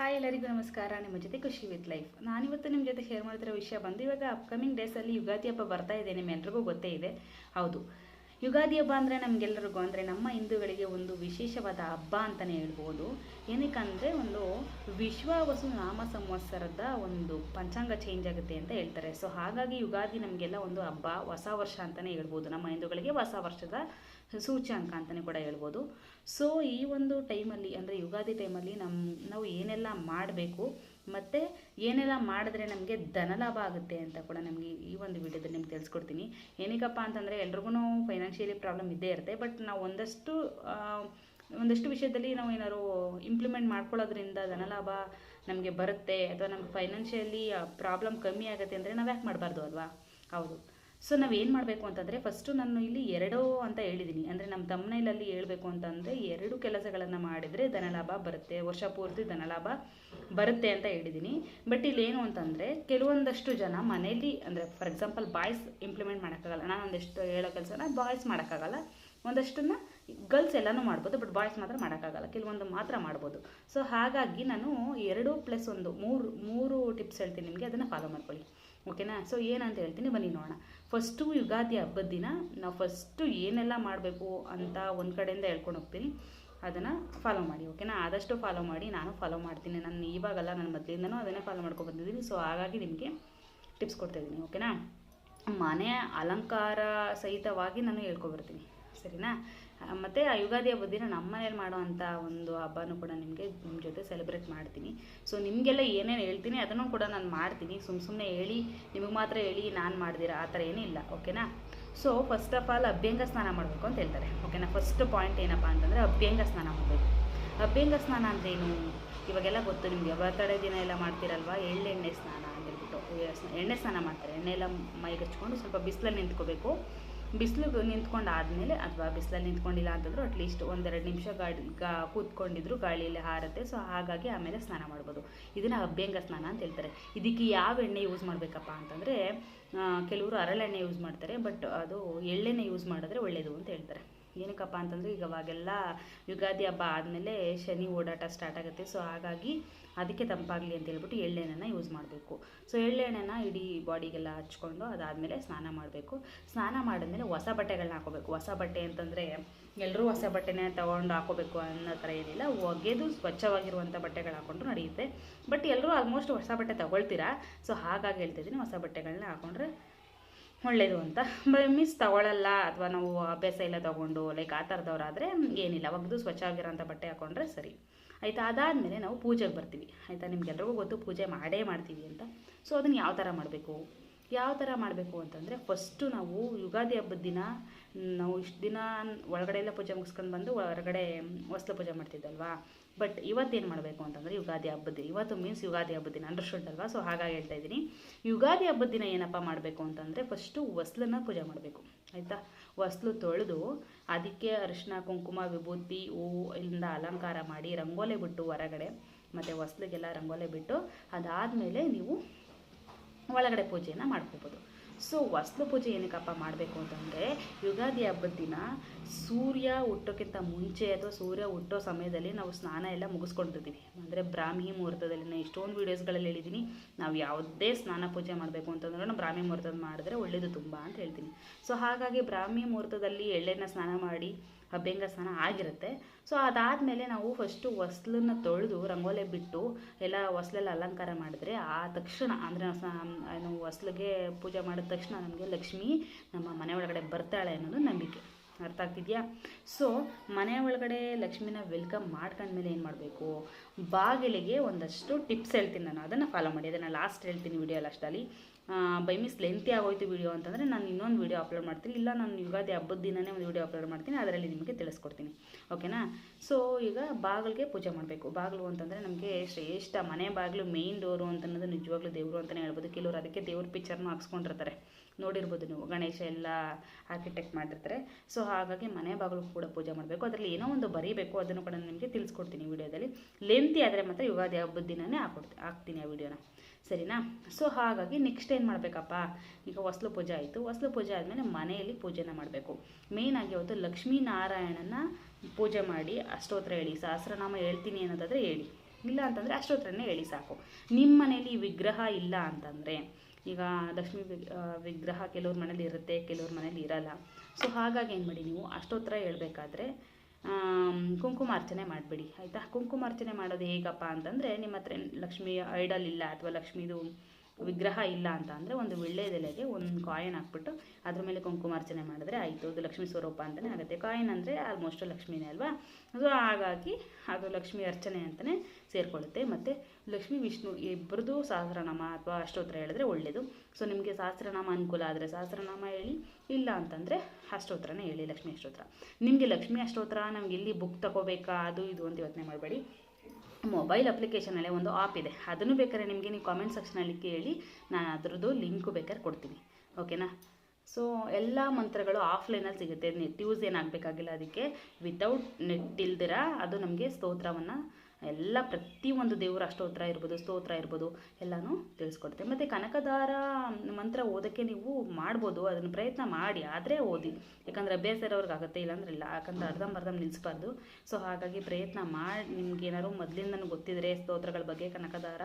Hi ಎಲ್ಲರಿಗೂ ನಮಸ್ಕಾರ. ನಿಮ್ಮ ಜೊತೆ ಖುಷಿ ವಿತ್ ಲೈಫ್ ನಾನಿವತ್ತು ನಿಮ್ಮ ಜೊತೆ ಶೇರ್ ಮಾಡ್ತಿರೋ ವಿಷಯ ಬಂದು ಇವಾಗ ಅಪ್ಕಮಿಂಗ್ ಡೇಸಲ್ಲಿ ಯುಗಾದಿ ಹಬ್ಬ ಬರ್ತಾ ಇದೆ ನಿಮ್ಮೆಲ್ರಿಗೂ ಗೊತ್ತೇ ಇದೆ. ಹೌದು. ಯುಗಾದಿ ಹಬ್ಬ ಅಂದರೆ ನಮಗೆಲ್ಲರಿಗೂ ಅಂದರೆ ನಮ್ಮ ಹಿಂದೂಗಳಿಗೆ ಒಂದು ವಿಶೇಷವಾದ ಹಬ್ಬ ಅಂತಲೇ ಹೇಳ್ಬೋದು. ಏನಕ್ಕಂದರೆ ಒಂದು ವಿಶ್ವ ವಸು ನಾಮ ಸಂವತ್ಸರದ ಒಂದು ಪಂಚಾಂಗ ಚೇಂಜ್ ಆಗುತ್ತೆ ಅಂತ ಹೇಳ್ತಾರೆ. ಸೊ ಹಾಗಾಗಿ ಯುಗಾದಿ ನಮಗೆಲ್ಲ ಒಂದು ಹಬ್ಬ, ಹೊಸ ವರ್ಷ ಅಂತಲೇ ಹೇಳ್ಬೋದು. ನಮ್ಮ ಹಿಂದೂಗಳಿಗೆ ಹೊಸ ವರ್ಷದ ಸೂಚ್ಯಾಂಕ ಅಂತಲೇ ಕೂಡ ಹೇಳ್ಬೋದು. ಸೊ ಈ ಒಂದು ಟೈಮಲ್ಲಿ ಅಂದರೆ ಯುಗಾದಿ ಟೈಮಲ್ಲಿ ನಮ್ಮ ನಾವು ಏನೆಲ್ಲ ಮಾಡಬೇಕು, ಮತ್ತು ಏನೆಲ್ಲ ಮಾಡಿದ್ರೆ ನಮಗೆ ಧನಲಾಭ ಆಗುತ್ತೆ ಅಂತ ಕೂಡ ನಮಗೆ ಈ ಒಂದು ವಿಡಿಯೋದಲ್ಲಿ ನಿಮ್ಗೆ ತಿಳಿಸ್ಕೊಡ್ತೀನಿ. ಏನಕ್ಕಪ್ಪ ಅಂತಂದರೆ ಎಲ್ರಿಗೂ ಫೈನಾನ್ಷಿಯಲಿ ಪ್ರಾಬ್ಲಮ್ ಇದ್ದೇ ಇರುತ್ತೆ ಬಟ್ ನಾವು ಒಂದಷ್ಟು ಒಂದಷ್ಟು ವಿಷಯದಲ್ಲಿ ನಾವು ಏನಾದ್ರು ಇಂಪ್ಲಿಮೆಂಟ್ ಮಾಡ್ಕೊಳ್ಳೋದ್ರಿಂದ ಧನಲಾಭ ನಮಗೆ ಬರುತ್ತೆ, ಅಥವಾ ನಮ್ಗೆ ಫೈನಾನ್ಷಿಯಲಿ ಪ್ರಾಬ್ಲಮ್ ಕಮ್ಮಿ ಆಗುತ್ತೆ ಅಂದರೆ ನಾವು ಯಾಕೆ ಮಾಡಬಾರ್ದು ಅಲ್ವಾ? ಹೌದು. ಸೊ ನಾವು ಏನು ಮಾಡಬೇಕು ಅಂತಂದರೆ ಫಸ್ಟು ನಾನು ಇಲ್ಲಿ ಎರಡು ಅಂತ ಹೇಳಿದ್ದೀನಿ ಅಂದರೆ ನಮ್ಮ ತಮ್ಮನೇಲಲ್ಲಿ ಹೇಳಬೇಕು ಅಂತಂದರೆ, ಎರಡು ಕೆಲಸಗಳನ್ನು ಮಾಡಿದರೆ ಧನಲಾಭ ಬರುತ್ತೆ, ವರ್ಷ ಪೂರ್ತಿ ಧನಲಾಭ ಬರುತ್ತೆ ಅಂತ ಹೇಳಿದ್ದೀನಿ ಬಟ್ ಇಲ್ಲಿ ಏನು ಅಂತಂದರೆ, ಕೆಲವೊಂದಷ್ಟು ಜನ ಮನೇಲಿ, ಅಂದರೆ ಫಾರ್ ಎಕ್ಸಾಂಪಲ್ ಬಾಯ್ಸ್ ಇಂಪ್ಲಿಮೆಂಟ್ ಮಾಡೋಕ್ಕಾಗಲ್ಲ. ನಾನು ಒಂದಷ್ಟು ಹೇಳೋ ಕೆಲಸನ ಬಾಯ್ಸ್ ಮಾಡೋಕ್ಕಾಗಲ್ಲ. ಒಂದಷ್ಟನ್ನು ಗರ್ಲ್ಸ್ ಎಲ್ಲನೂ ಮಾಡ್ಬೋದು ಬಟ್ ಬಾಯ್ಸ್ ಮಾತ್ರ ಮಾಡೋಕ್ಕಾಗಲ್ಲ. ಕೆಲವೊಂದು ಮಾತ್ರ ಮಾಡ್ಬೋದು. ಸೊ ಹಾಗಾಗಿ ನಾನು ಎರಡು ಪ್ಲಸ್ ಒಂದು, ಮೂರು ಮೂರು ಟಿಪ್ಸ್ ಹೇಳ್ತೀನಿ ನಿಮಗೆ. ಅದನ್ನು ಫಾಲೋ ಮಾಡ್ಕೊಳ್ಳಿ. ಓಕೆನಾ? ಸೊ ಏನಂತ ಹೇಳ್ತೀನಿ, ಬನ್ನಿ ನೋಡೋಣ. ಫಸ್ಟು ಯುಗಾದಿ ಹಬ್ಬದ ದಿನ ನಾವು ಫಸ್ಟು ಏನೆಲ್ಲ ಮಾಡಬೇಕು ಅಂತ ಒಂದು ಕಡೆಯಿಂದ ಹೇಳ್ಕೊಂಡು ಹೋಗ್ತೀನಿ. ಅದನ್ನು ಫಾಲೋ ಮಾಡಿ, ಓಕೆನಾ? ಆದಷ್ಟು ಫಾಲೋ ಮಾಡಿ, ನಾನು ಫಾಲೋ ಮಾಡ್ತೀನಿ. ನಾನು ಇವಾಗಲ್ಲ ನಾನು ಮೊದಲಿಂದನೂ ಅದನ್ನೇ ಫಾಲೋ ಮಾಡ್ಕೊಂಡು ಬಂದಿದ್ದೀನಿ ಸೊ ಹಾಗಾಗಿ ನಿಮಗೆ ಟಿಪ್ಸ್ ಕೊಡ್ತಾಯಿದ್ದೀನಿ ಓಕೆನಾ? ಮನೆ ಅಲಂಕಾರ ಸಹಿತವಾಗಿ ನಾನು ಹೇಳ್ಕೊಬರ್ತೀನಿ. ಸರಿನಾ? ಮತ್ತು ಆ ಯುಗಾದಿ ಹಬ್ಬದ ದಿನ ನಮ್ಮ ಮನೇಲಿ ಮಾಡೋವಂಥ ಒಂದು ಹಬ್ಬನೂ ಕೂಡ ನಿಮಗೆ ನಿಮ್ಮ ಜೊತೆ ಸೆಲೆಬ್ರೇಟ್ ಮಾಡ್ತೀನಿ. ಸೊ ನಿಮಗೆಲ್ಲ ಏನೇನು ಹೇಳ್ತೀನಿ ಅದನ್ನು ಕೂಡ ನಾನು ಮಾಡ್ತೀನಿ. ಸುಮ್ಮ ಸುಮ್ಮನೆ ಹೇಳಿ, ನಿಮಗೆ ಮಾತ್ರ ಹೇಳಿ ನಾನು ಮಾಡ್ದಿರ, ಆ ಥರ ಏನೂ ಇಲ್ಲ ಓಕೆನಾ? ಸೊ ಫಸ್ಟ್ ಆಫ್ ಆಲ್ ಅಭ್ಯಂಗ ಸ್ನಾನ ಮಾಡಬೇಕು ಅಂತ ಹೇಳ್ತಾರೆ, ಓಕೆನಾ? ಫಸ್ಟ್ ಪಾಯಿಂಟ್ ಏನಪ್ಪ ಅಂತಂದರೆ ಅಭ್ಯಂಗ ಸ್ನಾನ ಮಾಡಬೇಕು. ಅಭ್ಯಂಗ ಸ್ನಾನ ಅಂದ್ರೇನು? ಇವಾಗೆಲ್ಲ ಗೊತ್ತು ನಿಮಗೆ, ಬರ್ತಡೆ ದಿನ ಎಲ್ಲ ಮಾಡ್ತೀರಲ್ವಾ? ಎಳ್ಳೆಣ್ಣೆ ಸ್ನಾನ ಅಂತ ಹೇಳ್ಬಿಟ್ಟು ಎಣ್ಣೆ ಸ್ನಾನ ಮಾಡ್ತಾರೆ. ಎಣ್ಣೆ ಎಲ್ಲ ಮೈಗೆ ಹಚ್ಕೊಂಡು ಸ್ವಲ್ಪ ಬಿಸಿಲಲ್ಲಿ ನಿಂತ್ಕೋಬೇಕು. ಬಿಸಿಲು ನಿಂತ್ಕೊಂಡು ಆದಮೇಲೆ ಅಥವಾ ಬಿಸಿಲಲ್ಲಿ ನಿಂತ್ಕೊಂಡಿಲ್ಲ ಅಂತಂದ್ರೂ ಅಟ್ಲೀಸ್ಟ್ ಒಂದೆರಡು ನಿಮಿಷ ಗಾಡಿ, ಗಾ, ಕೂತ್ಕೊಂಡಿದ್ರು ಗಾಳಿಯಲ್ಲಿ ಹಾರುತ್ತೆ. ಸೊ ಹಾಗಾಗಿ ಆಮೇಲೆ ಸ್ನಾನ ಮಾಡ್ಬೋದು. ಇದನ್ನು ಅಭ್ಯಂಗ ಸ್ನಾನ ಅಂತ ಹೇಳ್ತಾರೆ. ಇದಕ್ಕೆ ಯಾವ ಎಣ್ಣೆ ಯೂಸ್ ಮಾಡಬೇಕಪ್ಪ ಅಂತಂದರೆ ಕೆಲವರು ಹರಳೆಣ್ಣೆ ಯೂಸ್ ಮಾಡ್ತಾರೆ ಬಟ್ ಅದು ಎಳ್ಳೆಣ್ಣೆ ಯೂಸ್ ಮಾಡಿದ್ರೆ ಒಳ್ಳೆಯದು ಅಂತ ಹೇಳ್ತಾರೆ. ಏನಕ್ಕಪ್ಪ ಅಂತಂದರೆ ಈಗ ಅವಾಗೆಲ್ಲ ಯುಗಾದಿ ಹಬ್ಬ ಆದಮೇಲೆ ಶನಿ ಓಡಾಟ ಸ್ಟಾರ್ಟ್ ಆಗುತ್ತೆ. ಸೊ ಹಾಗಾಗಿ ಅದಕ್ಕೆ ತಂಪಾಗಲಿ ಅಂತ ಹೇಳ್ಬಿಟ್ಟು ಎಳ್ಳೆಣ್ಣೆನ ಯೂಸ್ ಮಾಡಬೇಕು. ಸೊ ಎಳ್ಳೆಣ್ಣೆನ ಇಡೀ ಬಾಡಿಗೆಲ್ಲ ಹಚ್ಕೊಂಡು ಅದಾದಮೇಲೆ ಸ್ನಾನ ಮಾಡಬೇಕು. ಸ್ನಾನ ಮಾಡಿದ್ಮೇಲೆ ಹೊಸ ಬಟ್ಟೆಗಳನ್ನ ಹಾಕೋಬೇಕು ಹೊಸ ಬಟ್ಟೆ ಅಂತಂದರೆ ಎಲ್ಲರೂ ಹೊಸ ಬಟ್ಟೆನೇ ತೊಗೊಂಡು ಹಾಕೋಬೇಕು ಅನ್ನೋ ಥರ ಏನಿಲ್ಲ. ಒಗೆದು ಸ್ವಚ್ಛವಾಗಿರುವಂಥ ಬಟ್ಟೆಗಳು ಹಾಕೊಂಡ್ರೂ ನಡೆಯುತ್ತೆ. ಬಟ್ ಎಲ್ಲರೂ ಆಲ್ಮೋಸ್ಟ್ ಹೊಸ ಬಟ್ಟೆ ತೊಗೊಳ್ತೀರಾ? ಸೊ ಹಾಗಾಗಿ ಹೇಳ್ತಿದ್ದೀನಿ ಹೊಸ ಬಟ್ಟೆಗಳನ್ನ ಹಾಕೊಂಡ್ರೆ ಒಳ್ಳೆಯದು ಅಂತ. ಮಿಸ್ ತಗೊಳ್ಳಲ್ಲ ಅಥವಾ ನಾವು ಅಭ್ಯಾಸ ಎಲ್ಲ ತೊಗೊಂಡು ಲೈಕ್ ಆ ಥರದವ್ರಾದರೆ ಏನಿಲ್ಲ. ಒಗೆದು ಸ್ವಚ್ಛ ಆಗಿರೋಂಥ ಬಟ್ಟೆ ಹಾಕೊಂಡ್ರೆ ಸರಿ. ಆಯಿತಾ? ಅದಾದಮೇಲೆ ನಾವು ಪೂಜೆಗೆ ಬರ್ತೀವಿ. ಆಯಿತಾ? ನಿಮ್ಗೆಲ್ರಿಗೂ ಗೊತ್ತು ಪೂಜೆ ಮಾಡೇ ಮಾಡ್ತೀವಿ ಅಂತ. ಸೊ ಅದನ್ನು ಯಾವ ಥರ ಮಾಡಬೇಕು? ಯಾವ ಥರ ಮಾಡಬೇಕು ಅಂತಂದರೆ ಫಸ್ಟು ನಾವು ಯುಗಾದಿ ಹಬ್ಬದ ದಿನ, ನಾವು ಇಷ್ಟು ದಿನ ಒಳಗಡೆ ಎಲ್ಲ ಪೂಜೆ ಮುಗಿಸ್ಕೊಂಡು ಬಂದು ಹೊರಗಡೆ ಹೊಸ್ಲು ಪೂಜೆ ಮಾಡ್ತಿದ್ದಲ್ವಾ? ಬಟ್ ಇವತ್ತೇನು ಮಾಡಬೇಕು ಅಂತಂದರೆ ಯುಗಾದಿ ಹಬ್ಬದ ದಿನ. ಇವತ್ತು ಮೀನ್ಸ್ ಯುಗಾದಿ ಹಬ್ಬದ ದಿನ. ಅಂಡರ್ಸ್ಟುಡ್ ಅಲ್ವಾ? ಸೊ ಹಾಗಾಗಿ ಹೇಳ್ತಾ ಇದ್ದೀನಿ. ಯುಗಾದಿ ಹಬ್ಬದ ದಿನ ಏನಪ್ಪ ಮಾಡಬೇಕು ಅಂತಂದರೆ ಫಸ್ಟು ಹೊಸ್ಲನ್ನ ಪೂಜೆ ಮಾಡಬೇಕು. ಆಯಿತಾ? ಹೊಸ್ಲು ತೊಳೆದು ಅದಕ್ಕೆ ಅರಿಶಿನ ಕುಂಕುಮ, ವಿಭೂತಿ, ಹೂವು ಇಲ್ಲಿಂದ ಅಲಂಕಾರ ಮಾಡಿ ರಂಗೋಲೆ ಬಿಟ್ಟು ಹೊರಗಡೆ, ಮತ್ತು ಹೊಸ್ಲಿಗೆಲ್ಲ ರಂಗೋಲೆ ಬಿಟ್ಟು ಅದಾದಮೇಲೆ ನೀವು ಒಳಗಡೆ ಪೂಜೆಯನ್ನು ಮಾಡ್ಕೋಬೋದು. ಸೊ ವಸ್ತು ಪೂಜೆ ಏನಕ್ಕಪ್ಪ ಮಾಡಬೇಕು ಅಂತಂದರೆ, ಯುಗಾದಿ ಹಬ್ಬದ ದಿನ ಸೂರ್ಯ ಹುಟ್ಟೋಕ್ಕಿಂತ ಮುಂಚೆ ಅಥವಾ ಸೂರ್ಯ ಹುಟ್ಟೋ ಸಮಯದಲ್ಲಿ ನಾವು ಸ್ನಾನ ಎಲ್ಲ ಮುಗಿಸ್ಕೊಂಡಿರ್ತೀವಿ. ಅಂದರೆ ಬ್ರಾಹ್ಮಿ ಮುಹೂರ್ತದಲ್ಲಿ ನಾನು ಎಷ್ಟೊಂದು ವೀಡಿಯೋಸ್ಗಳಲ್ಲಿ ಹೇಳಿದ್ದೀನಿ ನಾವು ಯಾವುದೇ ಸ್ನಾನ ಪೂಜೆ ಮಾಡಬೇಕು ಅಂತಂದ್ರೆ ನಾವು ಬ್ರಾಹ್ಮಿ ಮುಹೂರ್ತದ ಮಾಡಿದ್ರೆ ಒಳ್ಳೆಯದು ತುಂಬ ಅಂತ ಹೇಳ್ತೀನಿ. ಸೊ ಹಾಗಾಗಿ ಬ್ರಾಹ್ಮಿ ಮುಹೂರ್ತದಲ್ಲಿ ಎಳ್ಳೆನ ಸ್ನಾನ ಮಾಡಿ ಅಭ್ಯಂಗ ಸ್ನಾನ ಆಗಿರುತ್ತೆ. ಸೊ ಅದಾದಮೇಲೆ ನಾವು ಫಸ್ಟು ಹೊಸ್ಲನ್ನ ತೊಳೆದು ರಂಗೋಲೆ ಬಿಟ್ಟು ಎಲ್ಲ ಹೊಸ್ಲೆಲ್ಲ ಅಲಂಕಾರ ಮಾಡಿದ್ರೆ ಆ ತಕ್ಷಣ ಅಂದರೆ ನಾವು ಹೊಸ್ಲಿಗೆ ಪೂಜೆ ಮಾಡಿದ ತಕ್ಷಣ ನಮಗೆ ಲಕ್ಷ್ಮಿ ನಮ್ಮ ಮನೆ ಒಳಗಡೆ ಬರ್ತಾಳೆ ಅನ್ನೋದು ನಂಬಿಕೆ. ಅರ್ಥ ಆಗ್ತಿದೆಯಾ? ಸೊ ಮನೆ ಒಳಗಡೆ ಲಕ್ಷ್ಮಿನ ವೆಲ್ಕಮ್ ಮಾಡ್ಕೊಂಡ್ಮೇಲೆ ಏನು ಮಾಡಬೇಕು? ಬಾಗಿಲಿಗೆ ಒಂದಷ್ಟು ಟಿಪ್ಸ್ ಹೇಳ್ತೀನಿ ನಾನು. ಅದನ್ನು ಫಾಲೋ ಮಾಡಿ. ಅದನ್ನು ಲಾಸ್ಟ್ ಹೇಳ್ತೀನಿ ವಿಡಿಯೋ ಲಾಸ್ಟಲ್ಲಿ ಬೈ ಮಿಸ್ ಲೆಂತಿ ಆಗೋಯ್ತು ವಿಡಿಯೋ ಅಂತಂದರೆ ನಾನು ಇನ್ನೊಂದು ವೀಡಿಯೋ ಅಪ್ಲೋಡ್ ಮಾಡ್ತೀನಿ. ಇಲ್ಲ, ನಾನು ಯುಗಾದಿ ಹಬ್ಬದ ದಿನನೇ ಒಂದು ವೀಡಿಯೋ ಅಪ್ಲೋಡ್ ಮಾಡ್ತೀನಿ. ಅದರಲ್ಲಿ ನಿಮಗೆ ತಿಳಿಸ್ಕೊಡ್ತೀನಿ. ಓಕೆನಾ ಸೊ ಈಗ ಬಾಗಿಲಿಗೆ ಪೂಜೆ ಮಾಡಬೇಕು. ಬಾಗಿಲು ಅಂತಂದರೆ ನಮಗೆ ಶ್ರೇಷ್ಠ ಮನೆ ಬಾಗಿಲು ಮೇಯ್ನ್ ಡೋರು ಅಂತ ಅನ್ನೋದು ನಿಜವಾಗ್ಲೂ ದೇವರು ಅಂತಲೇ ಹೇಳ್ಬೋದು. ಕೆಲವರು ಅದಕ್ಕೆ ದೇವ್ರ ಪಿಕ್ಚರ್ನೂ ಹಾಕ್ಸ್ಕೊಂಡಿರ್ತಾರೆ. ನೋಡಿರ್ಬೋದು ನೀವು. ಗಣೇಶ ಎಲ್ಲ ಆರ್ಕಿಟೆಕ್ಟ್ ಮಾಡಿರ್ತಾರೆ. ಸೊ ಹಾಗಾಗಿ ಮನೆ ಬಾಗಿಲು ಕೂಡ ಪೂಜೆ ಮಾಡಬೇಕು. ಅದರಲ್ಲಿ ಏನೋ ಒಂದು ಬರೀಬೇಕು, ಅದನ್ನು ಕೂಡ ನಿಮಗೆ ತಿಳಿಸ್ಕೊಡ್ತೀನಿ ವಿಡಿಯೋದಲ್ಲಿ. ಲೆಂತಿ ಆದರೆ ಮಾತ್ರ ಯುಗಾದಿ ಹಬ್ಬದ ದಿನನೇ ಹಾಕೊಡ್ತೀನಿ ಹಾಕ್ತೀನಿ ಆ ವಿಡಿಯೋನ. ಸರಿನಾ? ಸೊ ಹಾಗಾಗಿ ನೆಕ್ಸ್ಟ್ ಏನು ಮಾಡಬೇಕಪ್ಪ? ಈಗ ಹೊಸ್ಲು ಪೂಜೆ ಆಯಿತು. ಹೊಸ್ಲು ಪೂಜೆ ಆದಮೇಲೆ ಮನೆಯಲ್ಲಿ ಪೂಜೆನ ಮಾಡಬೇಕು. ಮೇಯ್ನಾಗಿ ಅವತ್ತು ಲಕ್ಷ್ಮೀನಾರಾಯಣನ ಪೂಜೆ ಮಾಡಿ ಅಷ್ಟೋತ್ರ ಹೇಳಿ, ಸಹಸ್ರನಾಮ ಹೇಳ್ತೀನಿ ಅನ್ನೋದಾದರೆ ಹೇಳಿ. ಇಲ್ಲ ಅಂತಂದರೆ ಅಷ್ಟೋತ್ರನೇ ಹೇಳಿ ಸಾಕು. ನಿಮ್ಮ ಮನೇಲಿ ವಿಗ್ರಹ ಇಲ್ಲ ಅಂತಂದರೆ ಈಗ ಲಕ್ಷ್ಮೀ ವಿಗ್- ವಿಗ್ರಹ ಕೆಲವ್ರ ಮನೇಲಿ ಇರುತ್ತೆ, ಕೆಲವ್ರ ಮನೇಲಿ ಇರಲ್ಲ. ಸೊ ಹಾಗಾಗಿ ಏನು ಮಾಡಿ ನೀವು ಅಷ್ಟೋತ್ತರ ಹೇಳ್ಬೇಕಾದ್ರೆ ಕುಂಕುಮಾರ್ಚನೆ ಮಾಡಿಬಿಡಿ, ಆಯಿತಾ? ಕುಂಕುಮಾರ್ಚನೆ ಮಾಡೋದು ಹೇಗಪ್ಪ ಅಂತಂದರೆ ನಿಮ್ಮ ಹತ್ರ ಲಕ್ಷ್ಮಿ ಐಡಲ್ ಇಲ್ಲ ಅಥವಾ ಲಕ್ಷ್ಮೀದು ವಿಗ್ರಹ ಇಲ್ಲ ಅಂತ ಅಂದರೆ ಒಂದು ವಿಳ್ಳೆದೆಲೆಗೆ ಒಂದು ಕಾಯಿನ್ ಹಾಕ್ಬಿಟ್ಟು ಅದ್ರ ಮೇಲೆ ಕುಂಕುಮಾರ್ಚನೆ ಮಾಡಿದ್ರೆ ಆಯಿತು, ಅದು ಲಕ್ಷ್ಮೀ ಸ್ವರೂಪ ಅಂತಲೇ ಆಗುತ್ತೆ. ಕಾಯಿನ್ ಅಂದರೆ ಆಲ್ಮೋಸ್ಟ್ ಲಕ್ಷ್ಮಿನೇ ಅಲ್ವಾ? ಸೊ ಹಾಗಾಗಿ ಅದು ಲಕ್ಷ್ಮೀ ಅರ್ಚನೆ ಅಂತಲೇ ಸೇರಿಕೊಳ್ಳುತ್ತೆ. ಮತ್ತು ಲಕ್ಷ್ಮಿ ವಿಷ್ಣು ಇಬ್ಬರದು ಸಹಸ್ರನಾಮ ಅಥವಾ ಅಷ್ಟೋತ್ತರ ಹೇಳಿದ್ರೆ ಒಳ್ಳೆಯದು ಸೊ ನಿಮಗೆ ಸಹಸ್ರನಾಮ ಅನುಕೂಲ ಆದರೆ ಸಹಸ್ರನಾಮ ಹೇಳಿ, ಇಲ್ಲ ಅಂತಂದರೆ ಅಷ್ಟೋತ್ರನೇ ಹೇಳಿ, ಲಕ್ಷ್ಮೀ ಅಷ್ಟೋತ್ರ. ನಿಮಗೆ ಲಕ್ಷ್ಮೀ ಅಷ್ಟೋತ್ರ ನಮ್ಗೆ ಇಲ್ಲಿ ಬುಕ್ ತಗೋಬೇಕಾ? ಅದು ಇದು ಅಂತ ಯೋಚನೆ ಮಾಡಬೇಡಿ. ಮೊಬೈಲ್ ಅಪ್ಲಿಕೇಶನಲ್ಲೇ ಒಂದು ಆಪ್ ಇದೆ. ಅದನ್ನು ಬೇಕಾದ್ರೆ ನಿಮಗೆ ನೀವು ಕಾಮೆಂಟ್ ಸೆಕ್ಷನಲ್ಲಿ ಕೇಳಿ, ನಾನು ಅದರದ್ದು ಲಿಂಕು ಬೇಕಾದ್ರೆ ಕೊಡ್ತೀನಿ. ಓಕೆನಾ ಸೊ ಎಲ್ಲ ಮಂತ್ರಗಳು ಆಫ್ಲೈನಲ್ಲಿ ಸಿಗುತ್ತೆ. ನೆಟ್ ಯೂಸ್ ಏನಾಗಬೇಕಾಗಿಲ್ಲ ಅದಕ್ಕೆ. ವಿತೌಟ್ ನೆಟ್ ಇಲ್ದಿರ, ಅದು ನಮಗೆ ಸ್ತೋತ್ರವನ್ನು ಎಲ್ಲ ಪ್ರತಿಯೊಂದು ದೇವರ ಅಷ್ಟೋತ್ರ ಇರ್ಬೋದು, ಸ್ತೋತ್ರ ಇರ್ಬೋದು, ಎಲ್ಲನೂ ತಿಳಿಸ್ಕೊಡುತ್ತೆ ಮತ್ತು ಕನಕದಾರ ಮಂತ್ರ ಓದೋಕ್ಕೆ ನೀವು ಮಾಡ್ಬೋದು, ಅದನ್ನು ಪ್ರಯತ್ನ ಮಾಡಿ, ಆದರೆ ಓದಿ. ಯಾಕಂದರೆ ಅಭ್ಯಾಸ ಇರೋರ್ಗೆ ಆಗುತ್ತೆ, ಇಲ್ಲಾಂದ್ರೆ ಇಲ್ಲ. ಯಾಕಂದರೆ ಅರ್ಧಂಬರ್ಧಂ ನಿಲ್ಲಿಸ್ಬಾರ್ದು ಸೊ ಹಾಗಾಗಿ ಪ್ರಯತ್ನ ಮಾಡಿ, ನಿಮ್ಗೆ ಏನಾದ್ರು ಮೊದಲಿಂದನೂ ಗೊತ್ತಿದ್ರೆ ಸ್ತೋತ್ರಗಳ ಬಗ್ಗೆ ಕನಕದಾರ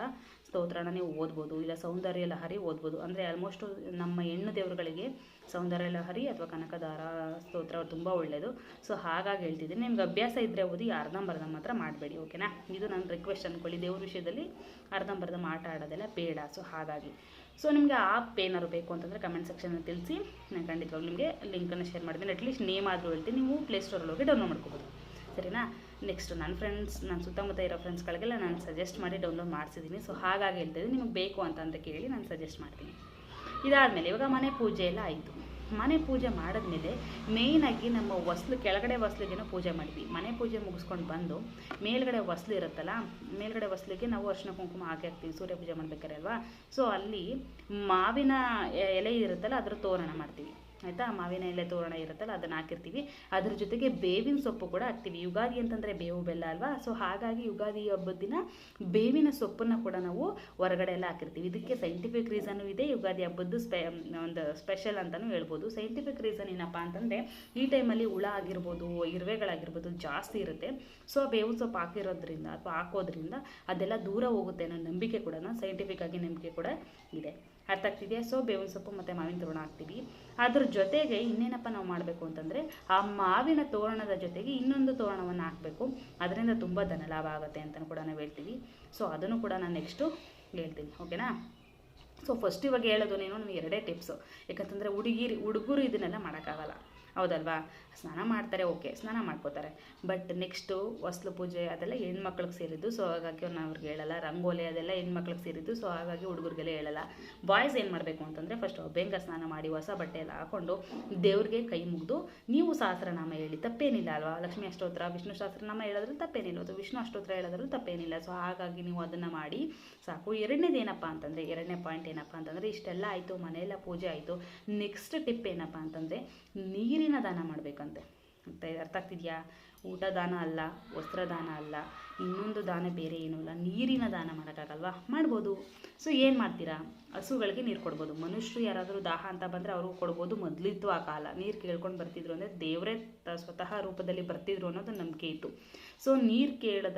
ಸ್ತೋತ್ರನ ನೀವು ಓದ್ಬೋದು ಇಲ್ಲ ಸೌಂದರ್ಯ ಲಹರಿ ಓದ್ಬೋದು. ಅಂದರೆ ಆಲ್ಮೋಸ್ಟ್ ನಮ್ಮ ಹೆಣ್ಣು ದೇವರುಗಳಿಗೆ ಸೌಂದರ್ಯ ಲಹರಿ ಅಥವಾ ಕನಕದಾರ ಸ್ತೋತ್ರ ತುಂಬ ಒಳ್ಳೆಯದು ಸೊ ಹಾಗಾಗಿ ಹೇಳ್ತಿದ್ದೀನಿ, ನಿಮ್ಗೆ ಅಭ್ಯಾಸ ಇದ್ದರೆ ಓದಿ, ಅರ್ಧಂಬರ್ಧ ಮಾತ್ರ ಮಾಡಬೇಡಿ ಓಕೆನಾ ಇದು ನನ್ನ ರಿಕ್ವೆಸ್ಟ್ ಅಂದ್ಕೊಳ್ಳಿ ದೇವ್ರ ವಿಷಯದಲ್ಲಿ ಅರ್ಧಂಬರ್ಧ ಆಟ ಆಡೋದೆಲ್ಲ ಬೇಡ. ಸೊ ಹಾಗಾಗಿ. ಸೊ ನಿಮಗೆ ಆಪ್ ಏನಾದ್ರು ಬೇಕು ಅಂತಂದರೆ ಕಮೆಂಟ್ ಸೆಕ್ಷನಲ್ಲಿ ತಿಳಿಸಿ, ನಾನು ಖಂಡಿತವಾಗ್ಲೂ ನಿಮಗೆ ಲಿಂಕನ್ನು ಶೇರ್ ಮಾಡ್ತೀನಿ. ಅಟ್ಲೀಸ್ಟ್ ನೇಮ್ ಆದರೂ ಹೇಳ್ತೀನಿ, ನೀವು ಪ್ಲೇಸ್ಟೋರಲ್ಲಿ ಹೋಗಿ ಡೌನ್ಲೋಡ್ ಮಾಡ್ಕೋಬೋದು. ಸರಿನಾ? ನೆಕ್ಸ್ಟ್ ನನ್ನ ಫ್ರೆಂಡ್ಸ್ ನನ್ನ ಸುತ್ತಮುತ್ತ ಇರೋ ಫ್ರೆಂಡ್ಸ್ಗಳಿಗೆಲ್ಲ ನಾನು ಸಜೆಸ್ಟ್ ಮಾಡಿ ಡೌನ್ಲೋಡ್ ಮಾಡಿಸಿದ್ದೀನಿ ಸೊ ಹಾಗಾಗಿ ಹೇಳ್ತಿದ್ದೀನಿ ನಿಮಗೆ ಬೇಕು ಅಂತ ಅಂತ ಕೇಳಿ ನಾನು ಸಜೆಸ್ಟ್ ಮಾಡ್ತೀನಿ. ಇದಾದಮೇಲೆ ಇವಾಗ ಮನೆ ಪೂಜೆ ಎಲ್ಲ ಆಯಿತು. ಮನೆ ಪೂಜೆ ಮಾಡಿದ್ಮೇಲೆ ಮೇಯ್ನಾಗಿ ನಮ್ಮ ಹೊಸ್ಲು, ಕೆಳಗಡೆ ಹೊಸ್ಲಿಗೆನೂ ಪೂಜೆ ಮಾಡಿದ್ವಿ. ಮನೆ ಪೂಜೆ ಮುಗಿಸ್ಕೊಂಡು ಬಂದು ಮೇಲ್ಗಡೆ ಹೊಸ್ಲು ಇರುತ್ತಲ್ಲ, ಮೇಲ್ಗಡೆ ಹೊಸ್ಲಿಗೆ ನಾವು ಅರ್ಶಿನ ಕುಂಕುಮ ಹಾಕಿ ಹಾಕ್ತೀವಿ, ಸೂರ್ಯ ಪೂಜೆ ಮಾಡಬೇಕಾರೆ ಅಲ್ವಾ? ಸೊ ಅಲ್ಲಿ ಮಾವಿನ ಎಲೆ ಇರುತ್ತಲ್ಲ, ಅದರ ತೋರಣ ಮಾಡ್ತೀವಿ. ಆಯಿತಾ? ಮಾವಿನ ಎಲೆ ತೋರಣ ಇರುತ್ತಲ್ಲ, ಅದನ್ನು ಹಾಕಿರ್ತೀವಿ. ಅದ್ರ ಜೊತೆಗೆ ಬೇವಿನ ಸೊಪ್ಪು ಕೂಡ ಹಾಕ್ತೀವಿ. ಯುಗಾದಿ ಅಂತಂದರೆ ಬೇವು ಬೆಲ್ಲ ಅಲ್ವಾ? ಸೊ ಹಾಗಾಗಿ ಯುಗಾದಿ ಹಬ್ಬದ ದಿನ ಬೇವಿನ ಸೊಪ್ಪನ್ನು ಕೂಡ ನಾವು ಹೊರಗಡೆ ಎಲ್ಲ ಹಾಕಿರ್ತೀವಿ. ಇದಕ್ಕೆ ಸೈಂಟಿಫಿಕ್ ರೀಸನ್ ಇದೆ. ಯುಗಾದಿ ಹಬ್ಬದ್ದು ಸ್ಪೆ, ಒಂದು ಸ್ಪೆಷಲ್ ಅಂತಲೂ ಹೇಳ್ಬೋದು. ಸೈಂಟಿಫಿಕ್ ರೀಸನ್ ಏನಪ್ಪ ಅಂತಂದರೆ, ಈ ಟೈಮಲ್ಲಿ ಹುಳ ಆಗಿರ್ಬೋದು, ಇರುವೆಗಳಾಗಿರ್ಬೋದು ಜಾಸ್ತಿ ಇರುತ್ತೆ. ಸೊ ಬೇವು ಸೊಪ್ಪು ಹಾಕಿರೋದ್ರಿಂದ ಅಥವಾ ಹಾಕೋದ್ರಿಂದ ಅದೆಲ್ಲ ದೂರ ಹೋಗುತ್ತೆ ಅನ್ನೋ ನಂಬಿಕೆ ಕೂಡ ಸೈಂಟಿಫಿಕ್ ಆಗಿ ನಂಬಿಕೆ ಕೂಡ ಇದೆ. ಅರ್ಥ ಆಗ್ತಿದೆಯಾ ಸೊ ಬೇವಿನ ಸೊಪ್ಪು ಮತ್ತು ಮಾವಿನ ತೋರಣ ಹಾಕ್ತೀವಿ. ಅದ್ರ ಜೊತೆಗೆ ಇನ್ನೇನಪ್ಪ ನಾವು ಮಾಡಬೇಕು ಅಂತಂದರೆ, ಆ ಮಾವಿನ ತೋರಣದ ಜೊತೆಗೆ ಇನ್ನೊಂದು ತೋರಣವನ್ನು ಹಾಕಬೇಕು. ಅದರಿಂದ ತುಂಬ ಧನ ಲಾಭ ಆಗುತ್ತೆ ಅಂತಲೂ ಕೂಡ ನಾವು ಹೇಳ್ತೀವಿ. ಸೊ ಅದನ್ನು ಕೂಡ ನಾನು ನೆಕ್ಸ್ಟು ಹೇಳ್ತೀನಿ. ಓಕೆನಾ ಸೊ ಫಸ್ಟ್ ಇವಾಗ ಹೇಳೋದು ನೀನು ಎರಡೇ ಟಿಪ್ಸು ಯಾಕಂತಂದರೆ ಹುಡುಗಿರಿ, ಹುಡುಗರು ಇದನ್ನೆಲ್ಲ ಮಾಡೋಕ್ಕಾಗಲ್ಲ. ಹೌದಲ್ವಾ? ಸ್ನಾನ ಮಾಡ್ತಾರೆ, ಓಕೆ, ಸ್ನಾನ ಮಾಡ್ಕೋತಾರೆ. ಬಟ್ ನೆಕ್ಸ್ಟು ಹೊಸ್ಲು ಪೂಜೆ ಅದೆಲ್ಲ ಹೆಣ್ಮಕ್ಳಿಗೆ ಸೇರಿದ್ದು ಸೊ ಹಾಗಾಗಿ ಅವ್ರನ್ನ ಅವ್ರಿಗೆ ಹೇಳಲ್ಲ. ರಂಗೋಲಿ ಅದೆಲ್ಲ ಹೆಣ್ಮಕ್ಳಿಗೆ ಸೇರಿದ್ದು ಸೊ ಹಾಗಾಗಿ ಹುಡುಗರಿಗೆಲ್ಲ ಹೇಳಲ್ಲ. ಬಾಯ್ಸ್ ಏನು ಮಾಡಬೇಕು ಅಂತಂದರೆ ಫಸ್ಟ್ ಅಭ್ಯಂಗ ಸ್ನಾನ ಮಾಡಿ ಹೊಸ ಬಟ್ಟೆ ಎಲ್ಲ ಹಾಕೊಂಡು ದೇವ್ರಿಗೆ ಕೈ ಮುಗಿದು, ನೀವು ಸಹಸ್ರನಾಮ ಹೇಳಿ, ತಪ್ಪೇನಿಲ್ಲ ಅಲ್ವಾ? ಲಕ್ಷ್ಮೀ ಅಷ್ಟೋತ್ರ, ವಿಷ್ಣು ಸಹಸ್ರನಾಮ ಹೇಳೋದ್ರಲ್ಲಿ ತಪ್ಪೇನಿಲ್ಲ. ಅಥವಾ ವಿಷ್ಣು ಅಷ್ಟೋತ್ರ ಹೇಳೋದ್ರಲ್ಲಿ ತಪ್ಪೇನಿಲ್ಲ. ಸೊ ಹಾಗಾಗಿ ನೀವು ಅದನ್ನು ಮಾಡಿ, ಸಾಕು. ಎರಡನೇದು ಏನಪ್ಪ ಅಂತಂದರೆ, ಎರಡನೇ ಪಾಯಿಂಟ್ ಏನಪ್ಪ ಅಂತಂದರೆ, ಇಷ್ಟೆಲ್ಲ ಆಯಿತು, ಮನೆಯೆಲ್ಲ ಪೂಜೆ ಆಯಿತು. ನೆಕ್ಸ್ಟ್ ಟಿಪ್ ಏನಪ್ಪ ಅಂತಂದರೆ, ನೀರಿನ ದಾನ ಮಾಡಬೇಕಂತೆ? ಅಂತ ಅರ್ಥ ಆಗ್ತಿದೆಯಾ? ಊಟ ದಾನ ಅಲ್ಲ, ವಸ್ತ್ರ ದಾನ ಅಲ್ಲ, ಇನ್ನೊಂದು ದಾನ ಬೇರೆ ಏನೂ ಅಲ್ಲ ನೀರಿನ ದಾನ ಮಾಡೋಕ್ಕಾಗಲ್ವಾ? ಮಾಡ್ಬೋದು. ಸೊ ಏನು ಮಾಡ್ತೀರಾ? ಹಸುಗಳಿಗೆ ನೀರು ಕೊಡ್ಬೋದು. ಮನುಷ್ಯರು ಯಾರಾದರೂ ದಾಹ ಅಂತ ಬಂದರೆ ಅವರು ಕೊಡ್ಬೋದು ಮೊದಲಿತ್ತು ಆ ಕಾಲ. ನೀರು ಕೇಳ್ಕೊಂಡು ಬರ್ತಿದ್ರು ಅಂದರೆ ದೇವರೇ ಸ್ವತಃ ರೂಪದಲ್ಲಿ ಬರ್ತಿದ್ರು ಅನ್ನೋದು ನಂಬಿಕೆ ಇತ್ತು. ಸೊ ನೀರು ಕೇಳದ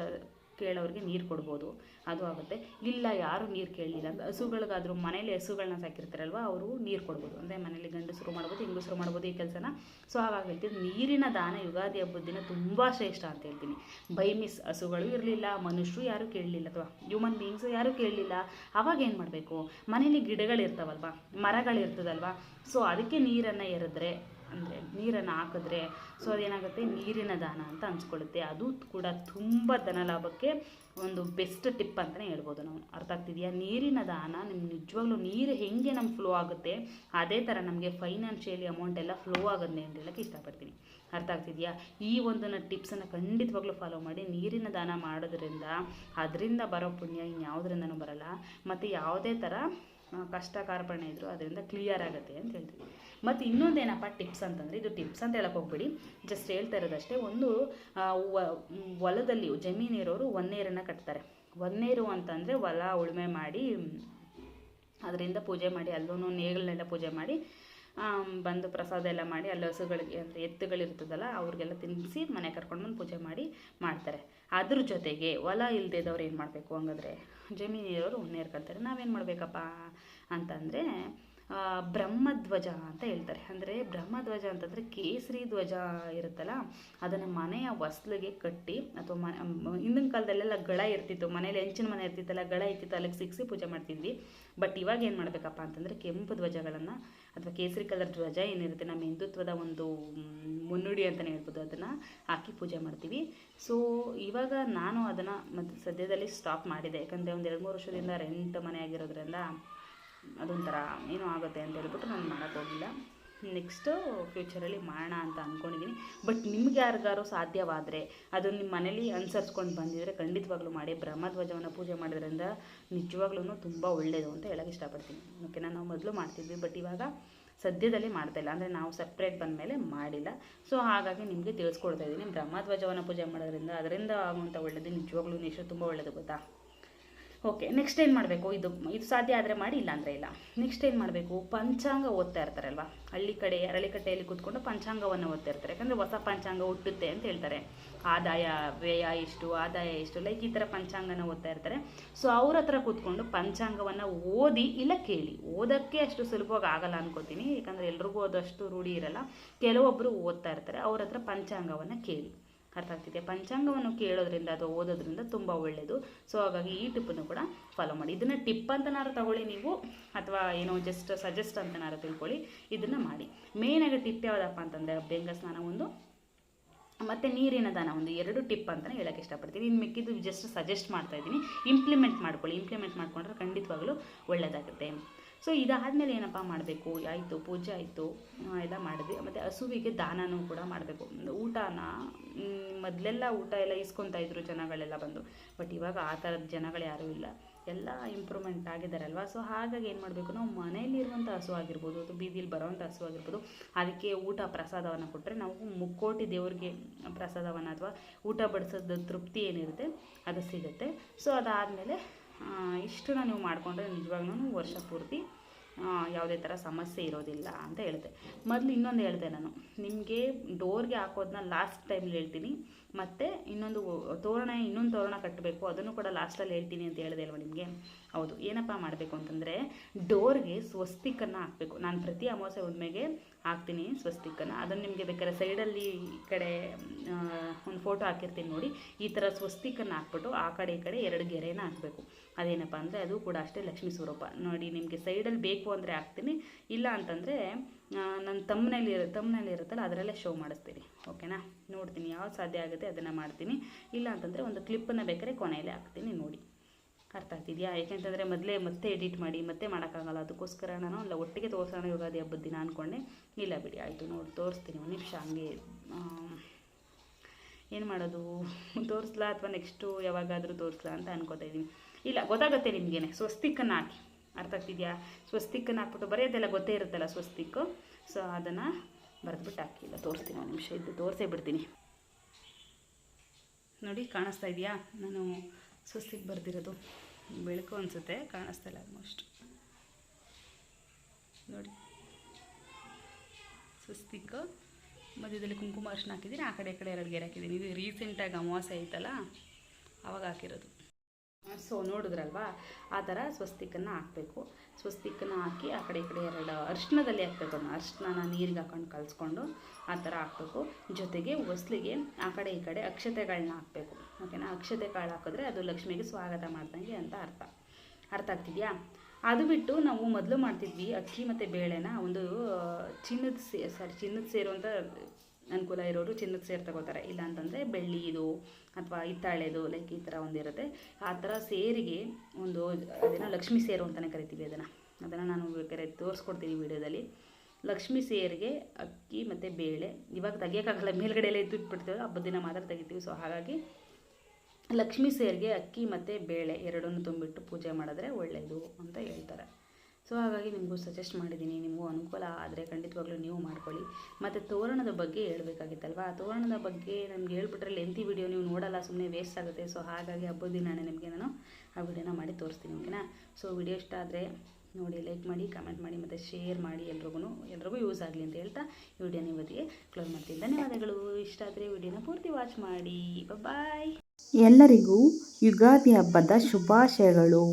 ಕೇಳೋರಿಗೆ ನೀರು ಕೊಡ್ಬೋದು. ಅದು ಆಗುತ್ತೆ. ಇಲ್ಲ, ಯಾರು ನೀರು ಕೇಳಲಿಲ್ಲ ಅಂದರೆ ಹಸುಗಳಿಗಾದರೂ ಮನೇಲಿ ಹಸುಗಳನ್ನ ಸಾಕಿರ್ತಾರಲ್ವ, ಅವರು ನೀರು ಕೊಡ್ಬೋದು. ಅಂದರೆ ಮನೇಲಿ ಗಂಡಸರು ಮಾಡ್ಬೋದು ಹೆಂಗಸರು ಮಾಡ್ಬೋದು ಈ ಕೆಲಸನ. ಸೊ ಹಾಗಾಗಿ ಹೇಳ್ತೀನಿ, ನೀರಿನ ದಾನ ಯುಗಾದಿ ಹಬ್ಬದ ದಿನ ತುಂಬ ಶ್ರೇಷ್ಠ ಅಂತ ಹೇಳ್ತೀನಿ. ಬೈ ಮಿಸ್ ಹಸುಗಳು ಇರಲಿಲ್ಲ ಮನುಷ್ಯರು ಯಾರೂ ಕೇಳಲಿಲ್ಲ ಅಥವಾ ಹ್ಯೂಮನ್ ಬೀಯಿಂಗ್ಸು ಯಾರೂ ಕೇಳಲಿಲ್ಲ. ಅವಾಗ ಏನು ಮಾಡಬೇಕು? ಮನೇಲಿ ಗಿಡಗಳಿರ್ತಾವಲ್ವ, ಮರಗಳಿರ್ತದಲ್ವ. ಸೊ ಅದಕ್ಕೆ ನೀರನ್ನು ಎರೆದ್ರೆ ಅಂದರೆ ನೀರನ್ನು ಹಾಕಿದ್ರೆ ಸೊ ಅದೇನಾಗುತ್ತೆ? ನೀರಿನ ದಾನ ಅಂತ ಅನ್ಸ್ಕೊಳ್ಳುತ್ತೆ ಅದು ಕೂಡ ತುಂಬ ಧನ ಲಾಭಕ್ಕೆ ಒಂದು ಬೆಸ್ಟ್ ಟಿಪ್ ಅಂತಲೇ ಹೇಳ್ಬೋದು ನಾವು. ಅರ್ಥ ಆಗ್ತಿದೆಯಾ? ನೀರಿನ ದಾನ ನಿಮ್ಗೆ ನಿಜವಾಗ್ಲೂ ನೀರು ಹೆಂಗೆ ನಮ್ಗೆ ಫ್ಲೋ ಆಗುತ್ತೆ, ಅದೇ ಥರ ನಮಗೆ ಫೈನಾನ್ಷಿಯಲಿ ಅಮೌಂಟ್ ಎಲ್ಲ ಫ್ಲೋ ಆಗುತ್ತೆ ಅಂತ ಹೇಳಕ್ಕೆ ಇಷ್ಟಪಡ್ತೀನಿ. ಅರ್ಥ ಆಗ್ತಿದೆಯಾ? ಈ ಒಂದು ಟಿಪ್ಸನ್ನು ಖಂಡಿತವಾಗ್ಲೂ ಫಾಲೋ ಮಾಡಿ, ನೀರಿನ ದಾನ ಮಾಡೋದ್ರಿಂದ ಅದರಿಂದ ಬರೋ ಪುಣ್ಯ ಇನ್ಯಾವುದರಿಂದನೂ ಬರಲ್ಲ. ಮತ್ತು ಯಾವುದೇ ಥರ ಕಷ್ಟ ಕಾರ್ಪಣ್ಯ ಇದ್ದರೂ ಅದರಿಂದ ಕ್ಲಿಯರ್ ಆಗುತ್ತೆ ಅಂತ ಹೇಳ್ತೀವಿ ಮತ್ತು ಇನ್ನೊಂದೇನಪ್ಪ ಟಿಪ್ಸ್ ಅಂತಂದರೆ, ಇದು ಟಿಪ್ಸ್ ಅಂತ ಹೇಳಕ್ಕೆ ಹೋಗ್ಬೇಡಿ. ಜಸ್ಟ್ ಹೇಳ್ತಾ ಇರೋದಷ್ಟೇ, ಒಂದು ಹೊಲದಲ್ಲಿ ಜಮೀನಿರೋರು ಒನ್ನೇರನ್ನು ಕಟ್ತಾರೆ. ಒನ್ನೇರು ಅಂತಂದರೆ ಹೊಲ ಉಳುಮೆ ಮಾಡಿ, ಅದರಿಂದ ಪೂಜೆ ಮಾಡಿ ಅಲ್ಲೂ ನೇಗಳನ್ನೆಲ್ಲ ಪೂಜೆ ಮಾಡಿ ಬಂದು ಪ್ರಸಾದ ಎಲ್ಲ ಮಾಡಿ, ಅಲ್ಲಿ ಹಸುಗಳಿಗೆ ಅಂದರೆ ಎತ್ತುಗಳಿರ್ತದಲ್ಲ ಅವ್ರಿಗೆಲ್ಲ ತಿನ್ನಿಸಿ ಮನೆ ಕರ್ಕೊಂಡು ಬಂದು ಪೂಜೆ ಮಾಡಿ ಮಾಡ್ತಾರೆ. ಅದ್ರ ಜೊತೆಗೆ ಹೊಲ ಇಲ್ಲದೇದವ್ರು ಏನು ಮಾಡಬೇಕು ಹಂಗಾದ್ರೆ ಜಮೀನಿರೋರು ಇರೋರು ಕಟ್ತಾರೆ. ನಾವೇನು ಮಾಡಬೇಕಪ್ಪ ಅಂತಂದರೆ ಬ್ರಹ್ಮಧ್ವಜ ಅಂತ ಹೇಳ್ತಾರೆ. ಅಂದರೆ ಬ್ರಹ್ಮಧ್ವಜ ಅಂತಂದರೆ ಕೇಸರಿ ಧ್ವಜ ಇರುತ್ತಲ್ಲ, ಅದನ್ನು ಮನೆಯ ಹೊಸ್ಲಿಗೆ ಕಟ್ಟಿ, ಅಥವಾ ಮನೆ ಹಿಂದಿನ ಕಾಲದಲ್ಲೆಲ್ಲ ಗಳ ಇರ್ತಿತ್ತು. ಮನೇಲಿ ಹೆಂಚಿನ ಮನೆ ಇರ್ತಿತ್ತಲ್ಲ, ಗಳ ಇರ್ತಿತ್ತು ಅಲ್ಲಿಗೆ ಸಿಕ್ಸಿ ಪೂಜೆ ಮಾಡ್ತಿದ್ವಿ. ಬಟ್ ಇವಾಗ ಏನು ಮಾಡಬೇಕಪ್ಪ ಅಂತಂದರೆ ಕೆಂಪು ಧ್ವಜಗಳನ್ನು, ಅಥವಾ ಕೇಸರಿ ಕಲರ್ ಧ್ವಜ ಏನಿರುತ್ತೆ, ನಮ್ಮ ಹಿಂದುತ್ವದ ಒಂದು ಮುನ್ನುಡಿ ಅಂತಲೇ ಹೇಳ್ಬೋದು, ಅದನ್ನು ಹಾಕಿ ಪೂಜೆ ಮಾಡ್ತೀವಿ. ಸೊ ಇವಾಗ ನಾನು ಅದನ್ನು ಮತ್ತು ಸದ್ಯದಲ್ಲಿ ಸ್ಟಾಪ್ ಮಾಡಿದೆ. ಯಾಕಂದರೆ ಒಂದು ಎರಡು ಮೂರು ವರ್ಷದಿಂದ ರೆಂಟ್ ಮನೆ ಆಗಿರೋದ್ರಿಂದ ಅದೊಂಥರ ಏನೋ ಆಗುತ್ತೆ ಅಂತ ಹೇಳ್ಬಿಟ್ಟು ನಾನು ಮಾಡೋಕ್ಕೋಗಿಲ್ಲ ನೆಕ್ಸ್ಟು ಫ್ಯೂಚರಲ್ಲಿ ಮಾಡೋಣ ಅಂತ ಅಂದ್ಕೊಂಡಿದ್ದೀನಿ ಬಟ್ ನಿಮ್ಗೆ ಯಾರಿಗಾರು ಸಾಧ್ಯವಾದರೆ ಅದು ನಿಮ್ಮ ಮನೇಲಿ ಅನುಸರಿಸ್ಕೊಂಡು ಬಂದಿದ್ದರೆ ಖಂಡಿತವಾಗ್ಲೂ ಮಾಡಿ. ಬ್ರಹ್ಮಧ್ವಜವನ್ನು ಪೂಜೆ ಮಾಡೋದ್ರಿಂದ ನಿಜವಾಗ್ಲೂ ತುಂಬ ಒಳ್ಳೆಯದು ಅಂತ ಹೇಳೋಕ್ಕೆ ಇಷ್ಟಪಡ್ತೀನಿ. ಓಕೆನಾ ನಾವು ಮೊದಲು ಮಾಡ್ತಿದ್ವಿ ಬಟ್ ಇವಾಗ ಸದ್ಯದಲ್ಲಿ ಮಾಡ್ತಾ ಇಲ್ಲ. ಅಂದರೆ ನಾವು ಸಪ್ರೇಟ್ ಬಂದಮೇಲೆ ಮಾಡಿಲ್ಲ. ಸೊ ಹಾಗಾಗಿ ನಿಮಗೆ ತಿಳಿಸ್ಕೊಡ್ತಾ ಇದ್ದೀನಿ ಬ್ರಹ್ಮಧ್ವಜವನ್ನು ಪೂಜೆ ಮಾಡೋದ್ರಿಂದ ಅದರಿಂದ ಆಗುವಂಥ ಒಳ್ಳೆಯದು ನಿಜವಾಗ್ಲೂ ಎಷ್ಟು ತುಂಬ ಒಳ್ಳೆಯದು ಗೊತ್ತಾ? ಓಕೆ ನೆಕ್ಸ್ಟ್ ಏನು ಮಾಡಬೇಕು? ಇದು ಇದು ಸಾಧ್ಯ ಆದರೆ ಮಾಡಿ, ಇಲ್ಲಾಂದರೆ ಇಲ್ಲ. ನೆಕ್ಸ್ಟ್ ಏನು ಮಾಡಬೇಕು? ಪಂಚಾಂಗ ಓದ್ತಾ ಇರ್ತಾರಲ್ವ? ಹಳ್ಳಿ ಕಡೆ, ಅರಳಿಕಟ್ಟೆಯಲ್ಲಿ ಕೂತ್ಕೊಂಡು ಪಂಚಾಂಗವನ್ನು ಓದ್ತಾ ಇರ್ತಾರೆ. ಯಾಕಂದರೆ ಹೊಸ ಪಂಚಾಂಗ ಹುಟ್ಟುತ್ತೆ ಅಂತ ಹೇಳ್ತಾರೆ. ಆದಾಯ, ವ್ಯಯ ಎಷ್ಟು, ಆದಾಯ ಎಷ್ಟು ಲೈಕ್ ಈ ಥರ ಪಂಚಾಂಗನ ಓದ್ತಾ ಇರ್ತಾರೆ. ಸೊ ಅವ್ರ ಹತ್ರ ಕೂತ್ಕೊಂಡು ಪಂಚಾಂಗವನ್ನು ಓದಿ ಇಲ್ಲ ಕೇಳಿ. ಓದೋಕ್ಕೆ ಅಷ್ಟು ಸುಲಭವಾಗಿ ಆಗಲ್ಲ ಅನ್ಕೋತೀನಿ. ಯಾಕಂದರೆ ಎಲ್ರಿಗೂ ಅದಷ್ಟು ರೂಢಿ ಇರಲ್ಲ. ಕೆಲವೊಬ್ಬರು ಓದ್ತಾ ಇರ್ತಾರೆ. ಅವ್ರ ಹತ್ರ ಪಂಚಾಂಗವನ್ನು ಕೇಳಿ. ಅರ್ಥ ಆಗ್ತಿದೆ. ಪಂಚಾಂಗವನ್ನು ಕೇಳೋದ್ರಿಂದ ಅಥವಾ ಓದೋದ್ರಿಂದ ತುಂಬ ಒಳ್ಳೆಯದು ಸೊ ಹಾಗಾಗಿ ಈ ಟಿಪ್ಪನ್ನು ಕೂಡ ಫಾಲೋ ಮಾಡಿ. ಇದನ್ನು ಟಿಪ್ ಅಂತನಾರು ತಗೊಳ್ಳಿ ನೀವು, ಅಥವಾ ಏನೋ ಜಸ್ಟ್ ಸಜೆಸ್ಟ್ ಅಂತನಾರು ತಿಳ್ಕೊಳ್ಳಿ. ಇದನ್ನು ಮಾಡಿ. ಮೇಯ್ನಾಗಿ ಟಿಪ್ ಯಾವುದಪ್ಪ ಅಂತಂದರೆ, ಬೆಂಗ ಸ್ನಾನ ಒಂದು, ಮತ್ತು ನೀರಿನ ದಾನ ಒಂದು, ಎರಡು ಟಿಪ್ ಅಂತಲೇ ಹೇಳೋಕ್ಕೆ ಇಷ್ಟಪಡ್ತೀನಿ. ಇನ್ನು ಮಿಕ್ಕಿದ್ದು ಜಸ್ಟ್ ಸಜೆಸ್ಟ್ ಮಾಡ್ತಾ ಇದ್ದೀನಿ. ಇಂಪ್ಲಿಮೆಂಟ್ ಮಾಡ್ಕೊಳ್ಳಿ. ಇಂಪ್ಲಿಮೆಂಟ್ ಮಾಡ್ಕೊಂಡ್ರೆ ಖಂಡಿತವಾಗಲೂ ಒಳ್ಳೆಯದಾಗುತ್ತೆ ಸೊ ಇದಾದಮೇಲೆ ಏನಪ್ಪ ಮಾಡಬೇಕು? ಆಯಿತು, ಪೂಜೆ ಆಯಿತು. ಎಲ್ಲ ಮಾಡಿದ್ವಿ. ಮತ್ತು ಹಸುವಿಗೆ ದಾನನೂ ಕೂಡ ಮಾಡಬೇಕು. ಊಟನ? ಮೊದಲೆಲ್ಲ ಊಟ ಎಲ್ಲ ಇಸ್ಕೊತಾ ಇದ್ರು ಜನಗಳೆಲ್ಲ ಬಂದು. ಬಟ್ ಇವಾಗ ಆ ಥರದ ಜನಗಳು ಯಾರೂ ಇಲ್ಲ. ಎಲ್ಲ ಇಂಪ್ರೂವ್ಮೆಂಟ್ ಆಗಿದ್ದಾರಲ್ವ ಸೊ ಹಾಗಾಗಿ ಏನು ಮಾಡಬೇಕು? ನಾವು ಮನೆಯಲ್ಲಿರುವಂಥ ಹಸು ಆಗಿರ್ಬೋದು, ಅಥವಾ ಬೀದಿಲಿ ಬರೋವಂಥ ಹಸು ಆಗಿರ್ಬೋದು, ಅದಕ್ಕೆ ಊಟ ಪ್ರಸಾದವನ್ನು ಕೊಟ್ಟರೆ ನಾವು ಮುಕ್ಕೋಟಿ ದೇವ್ರಿಗೆ ಪ್ರಸಾದವನ್ನು ಅಥವಾ ಊಟ ಬಡಿಸೋದ ತೃಪ್ತಿ ಏನಿರುತ್ತೆ, ಅದು ಸಿಗುತ್ತೆ. ಸೊ ಅದಾದಮೇಲೆ ಇಷ್ಟನ್ನ ನೀವು ಮಾಡಿಕೊಂಡ್ರೆ ನಿಜವಾಗ್ಲೂ ವರ್ಷ ಪೂರ್ತಿ ಯಾವುದೇ ಥರ ಸಮಸ್ಯೆ ಇರೋದಿಲ್ಲ ಅಂತ ಹೇಳಿದೆ ಮೊದಲು ಇನ್ನೊಂದು ಹೇಳಿದೆ ನಾನು. ನಿಮಗೆ ಡೋರ್ಗೆ ಹಾಕೋದನ್ನ ಲಾಸ್ಟ್ ಟೈಮಲ್ಲಿ ಹೇಳ್ತೀನಿ. ಮತ್ತು ಇನ್ನೊಂದು ತೋರಣ ಇನ್ನೊಂದು ತೋರಣ ಕಟ್ಟಬೇಕು. ಅದನ್ನು ಕೂಡ ಲಾಸ್ಟಲ್ಲಿ ಹೇಳ್ತೀನಿ ಅಂತ ಹೇಳಿದೆ ಅಲ್ವ ನಿಮಗೆ? ಹೌದು. ಏನಪ್ಪ ಮಾಡಬೇಕು ಅಂತಂದರೆ, ಡೋರ್ಗೆ ಸ್ವಸ್ತಿಕನ್ನು ಹಾಕಬೇಕು. ನಾನು ಪ್ರತಿ ಅಮಾವಾಸ್ಯೆ ಹುಣ್ಣಿಮೆಗೆ ಹಾಕ್ತೀನಿ ಸ್ವಸ್ತಿಕನ್ನು ಅದನ್ನು ನಿಮಗೆ ಬೇಕಾದ್ರೆ ಸೈಡಲ್ಲಿ ಈ ಕಡೆ ಒಂದು ಫೋಟೋ ಹಾಕಿರ್ತೀನಿ ನೋಡಿ. ಈ ಥರ ಸ್ವಸ್ತಿಕನ್ನು ಹಾಕ್ಬಿಟ್ಟು ಆ ಕಡೆ ಈ ಕಡೆ ಎರಡು ಗೆರೆನ ಹಾಕಬೇಕು. ಅದೇನಪ್ಪ ಅಂದರೆ ಅದು ಕೂಡ ಅಷ್ಟೇ ಲಕ್ಷ್ಮೀ ಸ್ವರೂಪ. ನೋಡಿ ನಿಮಗೆ ಸೈಡಲ್ಲಿ ಬೇಕು ಅಂದರೆ ಹಾಕ್ತೀನಿ. ಇಲ್ಲ ಅಂತಂದರೆ ನನ್ನ ತಮ್ಮನಲ್ಲಿ ತಮ್ಮನಲ್ಲಿ ಇರುತ್ತಲ್ಲ ಅದರಲ್ಲೇ ಶೋ ಮಾಡಿಸ್ತೀನಿ. ಓಕೆನಾ ನೋಡ್ತೀನಿ ಯಾವ್ದು ಸಾಧ್ಯ ಆಗುತ್ತೆ ಅದನ್ನು ಮಾಡ್ತೀನಿ. ಇಲ್ಲ ಅಂತಂದರೆ ಒಂದು ಕ್ಲಿಪ್ಪನ್ನು ಬೇಕಾದ್ರೆ ಕೊನೆಯಲ್ಲೇ ಹಾಕ್ತೀನಿ ನೋಡಿ. ಅರ್ಥ ಆಗ್ತಿದೆಯಾ? ಯಾಕೆಂತಂದರೆ ಮೊದಲೇ ಮತ್ತೆ ಎಡಿಟ್ ಮಾಡಿ, ಮತ್ತೆ ಮಾಡೋಕ್ಕಾಗಲ್ಲ. ಅದಕ್ಕೋಸ್ಕರ ನಾನು ಅಲ್ಲ, ಒಟ್ಟಿಗೆ ತೋರಿಸೋಣ ಯುಗಾದಿ ಹಬ್ಬದ ದಿನ ಅಂದ್ಕೊಂಡೆ ಇಲ್ಲ ಬಿಡಿ, ಆಯಿತು ನೋಡಿ, ತೋರಿಸ್ತೀನಿ ಒಂದು ನಿಮಿಷ ಹಂಗೆ. ಏನು ಮಾಡೋದು? ತೋರಿಸ್ಲಾ ಅಥವಾ ನೆಕ್ಸ್ಟು ಯಾವಾಗಾದರೂ ತೋರಿಸ್ಲಾ ಅಂತ ಅನ್ಕೋತಾ ಇದ್ದೀನಿ. ಇಲ್ಲ, ಗೊತ್ತಾಗುತ್ತೆ ನಿಮಗೇನೆ. ಸ್ವಸ್ತಿಕನ್ನು ಹಾಕಿ. ಅರ್ಥ ಆಗ್ತಿದೆಯಾ? ಸ್ವಸ್ತಿಕನ್ನು ಹಾಕ್ಬಿಟ್ಟು ಬರೆಯೋದೆಲ್ಲ ಗೊತ್ತೇ ಇರುತ್ತಲ್ಲ ಸ್ವಸ್ತಿಕ್ಕು ಸೊ ಅದನ್ನು ಬರೆದ್ಬಿಟ್ಟು ಹಾಕಿಲ್ಲ ತೋರಿಸ್ತೀನಿ ಒಂದು ನಿಮಿಷ ಇದ್ದು, ತೋರಿಸೇ ಬಿಡ್ತೀನಿ. ನೋಡಿ, ಕಾಣಿಸ್ತಾ ಇದೆಯಾ? ನಾನು ಸ್ವಸ್ತಿಕ್ ಬರೆದಿರೋದು ಬೆಳಕು ಅನಿಸುತ್ತೆ, ಕಾಣಿಸ್ತಾ ಇಲ್ಲ ಆಲ್ಮೋಸ್ಟ್ ನೋಡಿ. ಸ್ವಸ್ತಿಕ್, ಮಧ್ಯದಲ್ಲಿ ಕುಂಕುಮ ಅರ್ಶನ ಹಾಕಿದ್ದೀನಿ ಆ ಕಡೆ ಈ ಕಡೆ ಎರಡು ಗೆರೆ ಹಾಕಿದ್ದೀನಿ ಇದು ರೀಸೆಂಟಾಗಿ ಅಮಾವಾಸ್ಯೆ ಐತಲ್ಲ ಆವಾಗ ಹಾಕಿರೋದು. ಸೊ ನೋಡಿದ್ರಲ್ವಾ? ಆ ಥರ ಸ್ವಸ್ತಿಕನ್ನು ಹಾಕಬೇಕು. ಸ್ವಸ್ತಿಕನ್ನು ಹಾಕಿ ಆ ಕಡೆ ಈ ಕಡೆ ಎರಡು ಅರ್ಶನದಲ್ಲಿ ಹಾಕಬೇಕು ಅದನ್ನ ಅರ್ಶನನ ನೀರಿಗೆ ಹಾಕೊಂಡು ಕಲಿಸ್ಕೊಂಡು ಆ ಥರ ಹಾಕಬೇಕು. ಜೊತೆಗೆ ಹೊಸ್ಲಿಗೆ ಆ ಕಡೆ ಈ ಕಡೆ ಅಕ್ಷತೆಗಳನ್ನ ಹಾಕಬೇಕು. ಓಕೆನಾ? ಅಕ್ಷತೆ ಕಾಳು ಹಾಕಿದ್ರೆ ಅದು ಲಕ್ಷ್ಮಿಗೆ ಸ್ವಾಗತ ಮಾಡ್ದಂಗೆ ಅಂತ ಅರ್ಥ. ಅರ್ಥ ಆಗ್ತಿದೆಯಾ? ಅದು ಬಿಟ್ಟು ನಾವು ಮೊದಲು ಮಾಡ್ತಿದ್ವಿ ಅಕ್ಕಿ ಮತ್ತು ಬೇಳೆನ. ಒಂದು ಚಿನ್ನದ ಸೇ ಸಾರಿ ಚಿನ್ನದ ಅಂತ ಅನುಕೂಲ ಇರೋರು ಚಿನ್ನದ ಸೇರು ತಗೋತಾರೆ. ಇಲ್ಲ ಅಂತಂದರೆ ಬೆಳ್ಳಿದು ಅಥವಾ ಹಿತ್ತಾಳೆದು ಲೈಕ್ ಈ ಥರ ಒಂದಿರುತ್ತೆ ಆ ಥರ ಸೇರಿಗೆ ಒಂದು, ಅದೇನೋ ಲಕ್ಷ್ಮಿ ಸೇರು ಅಂತಲೇ ಕರಿತೀವಿ ಅದನ್ನು. ಅದನ್ನು ನಾನು ಬೇಕಾದ್ರೆ ತೋರಿಸ್ಕೊಡ್ತೀನಿ ವಿಡಿಯೋದಲ್ಲಿ. ಲಕ್ಷ್ಮಿ ಸೇರಿಗೆ ಅಕ್ಕಿ ಮತ್ತು ಬೇಳೆ. ಇವಾಗ ತೆಗಿಯೋಕ್ಕಾಗಲ್ಲ ಮೇಲ್ಗಡೆ ಎಲ್ಲ ಇಟ್ಬಿಡ್ತೀವಿ ಹಬ್ಬದ ದಿನ ಮಾತ್ರ ತೆಗಿತೀವಿ. ಸೊ ಹಾಗಾಗಿ ಲಕ್ಷ್ಮೀ ಸೇರಿಗೆ ಅಕ್ಕಿ ಮತ್ತು ಬೇಳೆ ಎರಡನ್ನೂ ತುಂಬಿಟ್ಟು ಪೂಜೆ ಮಾಡಿದ್ರೆ ಒಳ್ಳೆಯದು ಅಂತ ಹೇಳ್ತಾರೆ. ಸೊ ಹಾಗಾಗಿ ನಿಮಗೂ ಸಜೆಸ್ಟ್ ಮಾಡಿದ್ದೀನಿ, ನಿಮಗೂ ಅನುಕೂಲ ಆದರೆ ಖಂಡಿತವಾಗ್ಲೂ ನೀವು ಮಾಡ್ಕೊಳ್ಳಿ. ಮತ್ತು ತೋರಣದ ಬಗ್ಗೆ ಹೇಳ್ಬೇಕಾಗಿತ್ತಲ್ವಾ? ಆ ತೋರಣದ ಬಗ್ಗೆ ನಮ್ಗೆ ಹೇಳ್ಬಿಟ್ರೆ ಲೆಂತಿ ವಿಡಿಯೋ ನೀವು ನೋಡಲ್ಲ ಸುಮ್ಮನೆ ವೇಸ್ಟ್ ಆಗುತ್ತೆ. ಸೊ ಹಾಗಾಗಿ ಹಬ್ಬದ ದಿನಾನೇ ನಿಮಗೆ ನಾನು ಆ ವಿಡಿಯೋನ ಮಾಡಿ ತೋರಿಸ್ತೀನಿ ಓಕೆನಾ ಸೊ ವಿಡಿಯೋ ಇಷ್ಟ ಆದರೆ ನೋಡಿ ಲೈಕ್ ಮಾಡಿ ಕಮೆಂಟ್ ಮಾಡಿ ಮತ್ತು ಶೇರ್ ಮಾಡಿ ಎಲ್ರಿಗೂ ಎಲ್ರಿಗೂ ಯೂಸ್ ಆಗಲಿ ಅಂತ ಹೇಳ್ತಾ ವಿಡಿಯೋನ ಇವತ್ತಿಗೆ ಕ್ಲೋಸ್ ಮಾಡ್ತೀನಿ. ಧನ್ಯವಾದಗಳು. ಇಷ್ಟ ಆದರೆ ವಿಡಿಯೋನ ಪೂರ್ತಿ ವಾಚ್ ಮಾಡಿ. ಬಾಯ್ ಎಲ್ಲರಿಗೂ ಯುಗಾದಿ ಹಬ್ಬದ ಶುಭಾಶಯಗಳು.